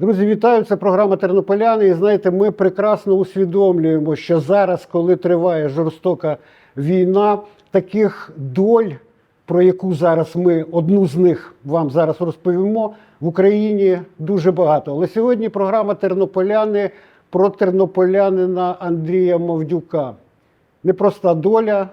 Друзі, вітаю! Це програма Тернополяни. І знаєте, ми прекрасно усвідомлюємо, що зараз, коли триває жорстока війна, таких доль, про яку зараз ми одну з них вам зараз розповімо, в Україні дуже багато. Але сьогодні програма Тернополяни про тернополянина Андрія Мовдюка. Непроста доля,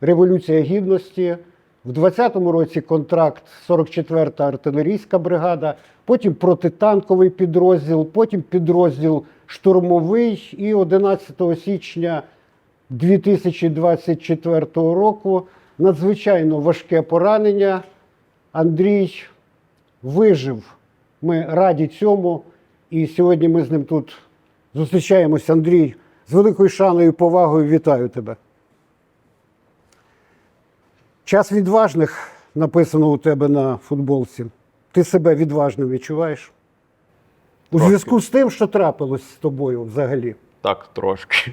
Революція Гідності. В 20-му році контракт 44-та артилерійська бригада, потім протитанковий підрозділ, потім підрозділ штурмовий. І 11 січня 2024 року надзвичайно важке поранення. Андрій вижив. Ми раді цьому. І сьогодні ми з ним тут зустрічаємось. Андрій, з великою шаною і повагою вітаю тебе. Час відважних написано у тебе на футболці. Ти себе відважним відчуваєш? У Трошки. зв'язку з тим, що трапилось з тобою взагалі. Так, трошки.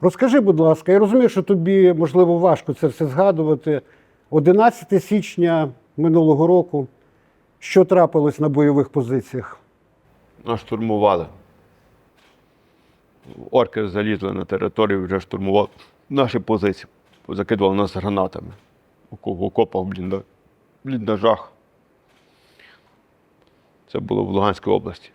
Розкажи, будь ласка, я розумію, що тобі, можливо, важко це все згадувати. 11 січня минулого року. Що трапилось на бойових позиціях? Нас штурмували. Орки залізли на територію, вже штурмували наші позиції. Закидували нас гранатами. В окопах, в бліндажах. Це було в Луганській області.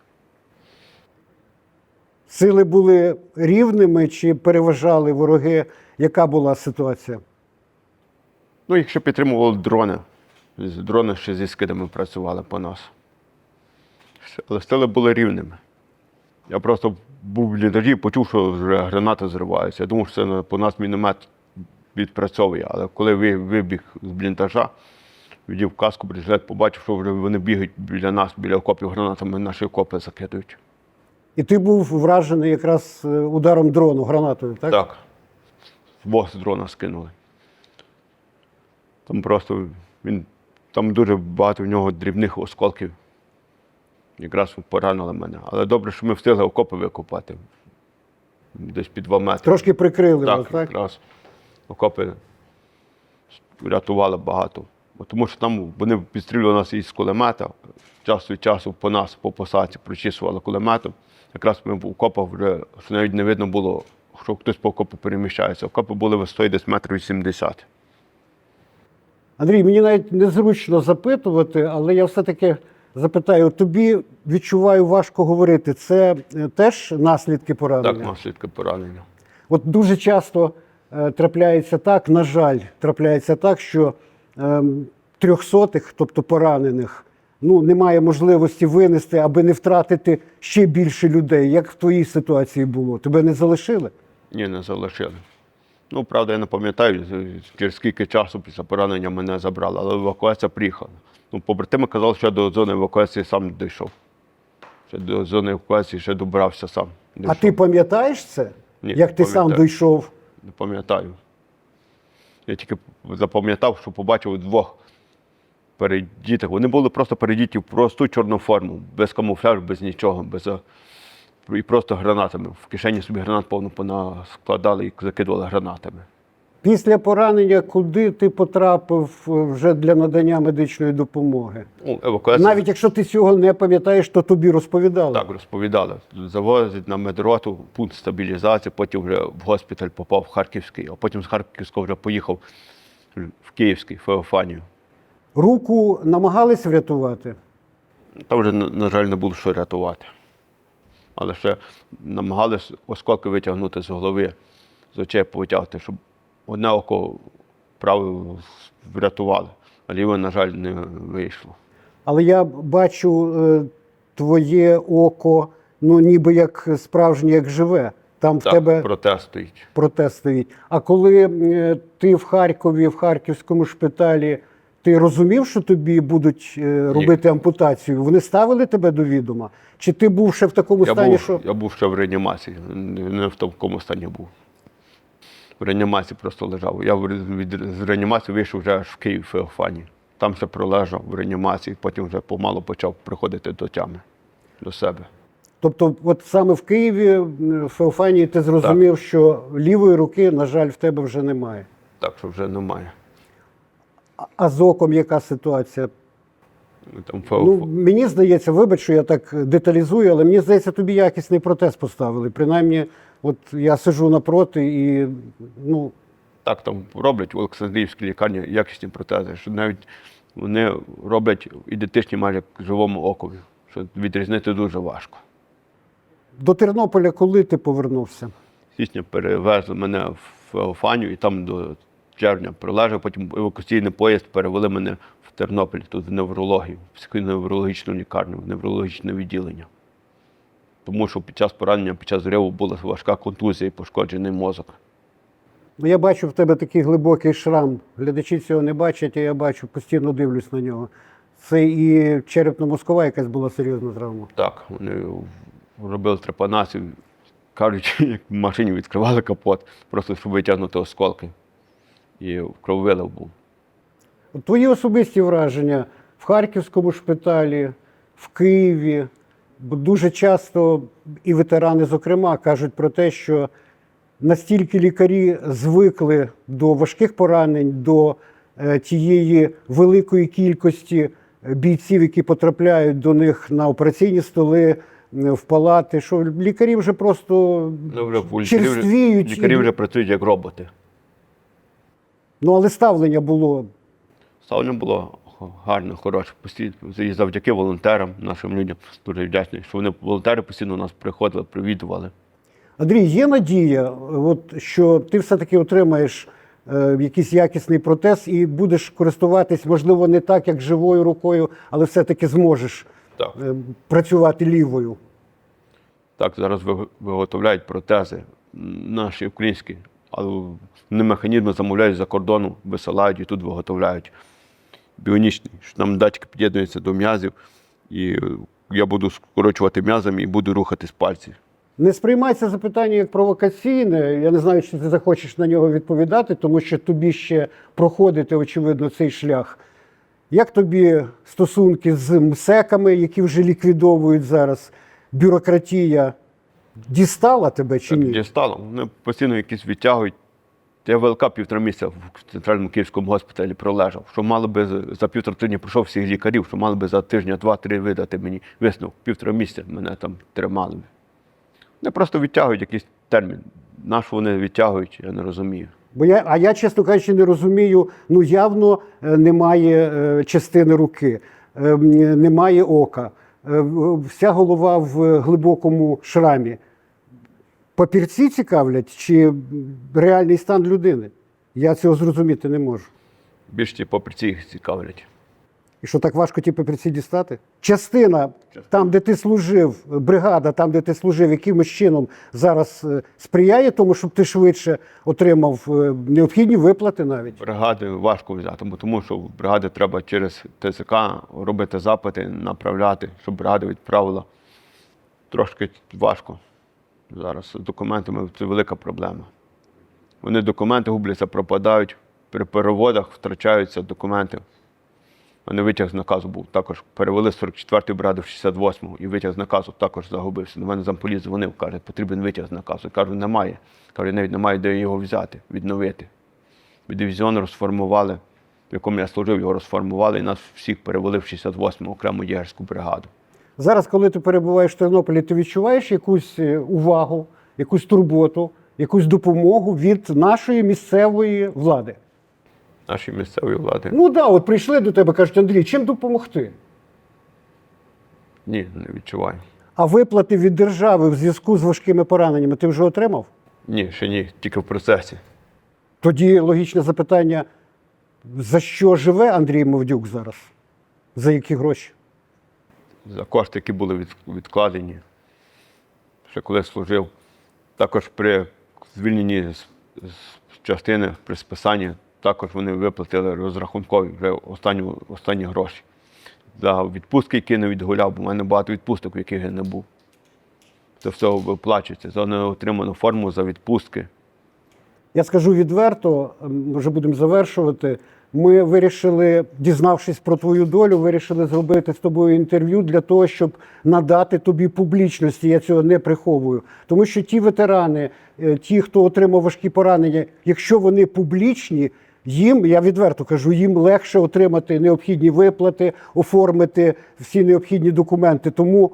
Сили були рівними чи переважали вороги? Яка була ситуація? Ну, їх ще підтримували дрони. Дрони ще зі скидами працювали по нас. Але сили були рівними. Я просто був в бліндажі почув, що вже гранати зриваються. Я думав, що це по нас міномет відпрацьовує. Але коли ви- вибіг з бліндажа, відів каску, браслет, побачив, що вже вони бігають біля нас, біля окопів гранатами, наші окопи закидують. І ти був вражений якраз е, ударом дрону, гранатою, так? Так. Бос дрона скинули. Там просто він, там дуже багато в нього дрібних осколків. Якраз поранили мене. Але добре, що ми встигли окопи викопати. Десь під 2 метри. Трошки прикрили так, вас, так? якраз окопи рятували багато. Тому що там вони підстрілювали нас із кулемета, час від часу по нас, по посадці, прочісували кулеметом. Якраз ми в окопах вже що навіть не видно було, що хтось по окопу переміщається. Окопи були висотою десь метрів 70. Андрій, мені навіть незручно запитувати, але я все-таки запитаю: тобі відчуваю важко говорити. Це е, теж наслідки поранення? Так, наслідки поранення. От дуже часто трапляється так, на жаль, трапляється так, що ем, трьохсотих, тобто поранених, ну немає можливості винести, аби не втратити ще більше людей. Як в твоїй ситуації було? Тебе не залишили? Ні, не залишили. Ну, правда, я не пам'ятаю, через скільки часу після поранення мене забрали, але евакуація приїхала. Ну, побратими казали, що я до зони евакуації сам дійшов. Ще до зони евакуації ще добрався сам. А ти пам'ятаєш це? Ні, Як ти сам дійшов? Не пам'ятаю. Я тільки запам'ятав, що побачив двох передітих. Вони були просто передіті в просту чорну форму, без камуфляжу, без нічого, без і просто гранатами. В кишені собі гранат повно понаскладали і закидували гранатами. Після поранення, куди ти потрапив е, вже для надання медичної допомоги? Ну, евакуація. Навіть якщо ти цього не пам'ятаєш, то тобі розповідали. Так, розповідали. Завозять на медроту, пункт стабілізації, потім вже в госпіталь попав в Харківський, а потім з Харківського вже поїхав в Київський, в Феофанію. Руку намагались врятувати. Там вже, на, на жаль, не було що рятувати. Але ще намагались осколки витягнути з голови, з очей повитягти, щоб одне око праве врятували, а ліве, на жаль, не вийшло. Але я бачу е, твоє око, ну ніби як справжнє, як живе. Там в тебе протест стоїть. протест стоїть. А коли е, ти в Харкові, в харківському шпиталі, ти розумів, що тобі будуть е, робити ампутацію? Вони ставили тебе до відома? Чи ти був ще в такому Я стані, був, що я був ще в реанімації, не в такому стані був. В реанімації просто лежав. Я від з реанімації вийшов вже аж в Київ в Феофані. Там ще пролежав в реанімації, потім вже помало почав приходити до тями, до себе. Тобто, от саме в Києві, е, в Феофанії, ти зрозумів, що лівої руки, на жаль, в тебе вже немає. Так що вже немає. А- А з оком яка ситуація? Там фе- Ну, мені здається, вибач, що я так деталізую, але мені здається, тобі якісний протез поставили. Принаймні, от я сиджу напроти і ну, Так, там роблять в Олександрівській лікарні якісні протези, що навіть вони роблять ідентичні майже к живому окові, що відрізнити дуже важко. до Тернополя коли ти повернувся? Сісня перевезли мене в Феофанію і там до червня пролежав, потім евакуаційний поїзд перевели мене в Тернопіль, тут в неврологію, в психоневрологічну лікарню, в неврологічне відділення. Тому що під час поранення, під час зриву була важка контузія і пошкоджений мозок. Ну, я бачу в тебе такий глибокий шрам. Глядачі цього не бачать, а я бачу, постійно дивлюсь на нього. Це і черепно-мозкова якась була серйозна травма. Так, вони робили трепанацію, кажуть, як в машині відкривали капот, просто щоб витягнути осколки. І крововилив був. Твої особисті враження в Харківському шпиталі, в Києві. Дуже часто і ветерани, зокрема, кажуть про те, що настільки лікарі звикли до важких поранень, до е, тієї великої кількості бійців, які потрапляють до них на операційні столи, е, в палати, що лікарі вже просто Ну, вже, черствіють. лікарі вже працюють як роботи. Ну, але ставлення було Ставлення було хороше. Постійно і завдяки волонтерам, нашим людям дуже вдячний, що вони волонтери постійно до нас приходили, привідували. Андрій, є надія, от, що ти все-таки отримаєш е, якийсь якісний протез і будеш користуватись, можливо, не так, як живою рукою, але все-таки зможеш Так. е, працювати лівою. Так, зараз виготовляють протези наші українські, але вони механізми замовляють за кордону, висилають і тут виготовляють біонічні, що там датчик під'єднується до м'язів, і я буду скорочувати м'язами і буду рухатись пальці. Не сприймай це запитання як провокаційне. Я не знаю, чи ти захочеш на нього відповідати, тому що тобі ще проходити, очевидно, цей шлях. Як тобі стосунки з МСЕКами, які вже ліквідовують зараз? Бюрократія дістала тебе чи ні? дістало. Вони постійно якісь відтягують. Я ВЛК півтора місяця в центральному київському госпіталі пролежав, що мали би за- півтора тижня пройшов всіх лікарів, що мали би за тижня, два-три видати мені висновок. Півтора місяця мене там тримали. Вони просто відтягують якийсь термін. На що вони відтягують, я не розумію. Бо я, а я, чесно кажучи, не розумію. Ну явно е, немає е, частини руки, е, немає ока, е, вся голова в глибокому шрамі. Папірці цікавлять чи реальний стан людини? Я цього зрозуміти не можу. Більш ті поприці їх цікавлять. І що так важко ті папірці дістати? Частина, там, де ти служив, бригада, там, де ти служив, якимось чином зараз е, сприяє тому, щоб ти швидше отримав е, необхідні виплати навіть. Бригади важко взяти, тому що в бригади треба через ТСК робити запити, направляти, щоб бригада відправила. Трошки важко. Зараз з документами це велика проблема. Вони документи губляться, пропадають, при переводах втрачаються документи. Мене витяг з наказу був також. Перевели з 44-ї бригади в 68-му, і витяг з наказу також загубився. До мене замполіт дзвонив, каже, потрібен витяг з наказу. Я кажу, немає. Кажу, навіть немає де його взяти, відновити. Дивізіон розформували, в якому я служив, його розформували і нас всіх перевели в 68-му окрему єгерську бригаду. Зараз, коли ти перебуваєш в Тернополі, ти відчуваєш якусь е, увагу, якусь турботу, якусь допомогу від нашої місцевої влади. Наші місцеві влади. Ну так, да, от прийшли до тебе, кажуть, Андрій, чим допомогти? Ні, не відчуваю. А виплати від держави в зв'язку з важкими пораненнями ти вже отримав? Ні, ще ні, тільки в процесі. Тоді логічне запитання: за що живе Андрій Мовдюк зараз? За які гроші? За кошти, які були відкладені. Ще коли служив. Також при звільненні з, частини, при списанні, також вони виплатили розрахункові вже останні, останні гроші. За відпустки, які не відгуляв, бо в мене багато відпусток, в яких я не був. Це все виплачується за неотриману форму за відпустки. Я скажу відверто, вже будемо завершувати. Ми вирішили, дізнавшись про твою долю, вирішили зробити з тобою інтерв'ю для того, щоб надати тобі публічності. Я цього не приховую. Тому що ті ветерани, е, ті, хто отримав важкі поранення, якщо вони публічні, їм, я відверто кажу, їм легше отримати необхідні виплати, оформити всі необхідні документи. Тому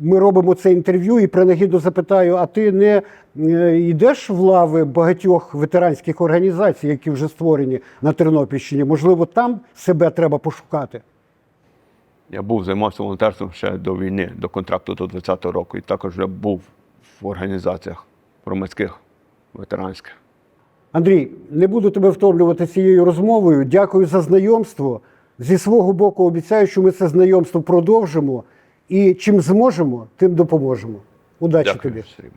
ми робимо це інтерв'ю і принагідно запитаю: а ти не е, йдеш в лави багатьох ветеранських організацій, які вже створені на Тернопільщині? Можливо, там себе треба пошукати? Я був займався волонтерством ще до війни, до контракту до 20-го року. І також вже був в організаціях громадських, ветеранських. Андрій, не буду тебе втомлювати цією розмовою. Дякую за знайомство. Зі свого боку обіцяю, що ми це знайомство продовжимо. І чим зможемо, тим допоможемо. Удачі Дякую, тобі. Сергій.